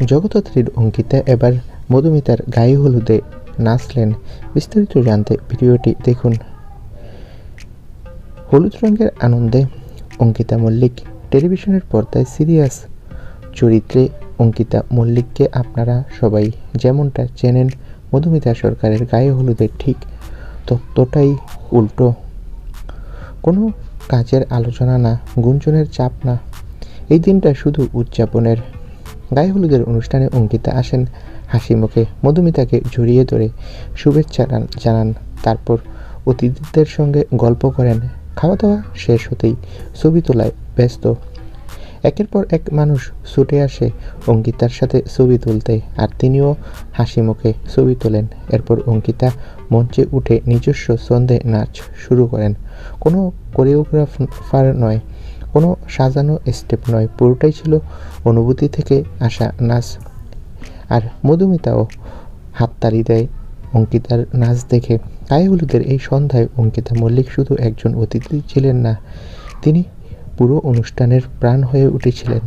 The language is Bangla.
জগদ্ধাত্রীর অঙ্কিতা এবার মধুমিতার গায়ে হলুদে নাচলেন বিস্তারিত জানতে ভিডিওটি দেখুন। হলুদ রঙের আনন্দে অঙ্কিতা মল্লিক টেলিভিশনের পর্দায় সিরিয়াস। চরিত্রে অঙ্কিতা মল্লিককে আপনারা সবাই যেমনটা চেনেন, মধুমিতা সরকারের গায়ে হলুদের ঠিক ততটাই উল্টো। কোনো কাজের আলোচনা না, গুঞ্জনের চাপ না। এই দিনটা শুধু উদযাপনের গায়ে হলুদের অনুষ্ঠানে অঙ্কিতা আসেন। হাসি মুখে মধুমিতাকে জড়িয়ে ধরে শুভেচ্ছা জানান- তারপর অতিথিদের সঙ্গে গল্প করেন। খাওয়া দাওয়া শেষ হতেই ছবি তোলায় ব্যস্ত। একের পর এক মানুষ ছুটে আসে অঙ্কিতার সাথে ছবি তুলতে আর তিনিও হাসি মুখে ছবি তোলেন। এরপর অঙ্কিতা মঞ্চে উঠে নিজস্ব ছন্দে নাচ শুরু করেন। কোনো কোরিওগ্রাফার নয় কোনো সাজানো স্টেপ নয়, পুরোটাই ছিল অনুভূতি থেকে আসা নাচ। আর মধুমিতাও হাততালি দেয় অঙ্কিতার নাচ দেখে। গায়ে হলুদের এই সন্ধ্যায় অঙ্কিতা মল্লিক শুধু একজন অতিথি ছিলেন না, তিনি পুরো অনুষ্ঠানের প্রাণ হয়ে উঠেছিলেন।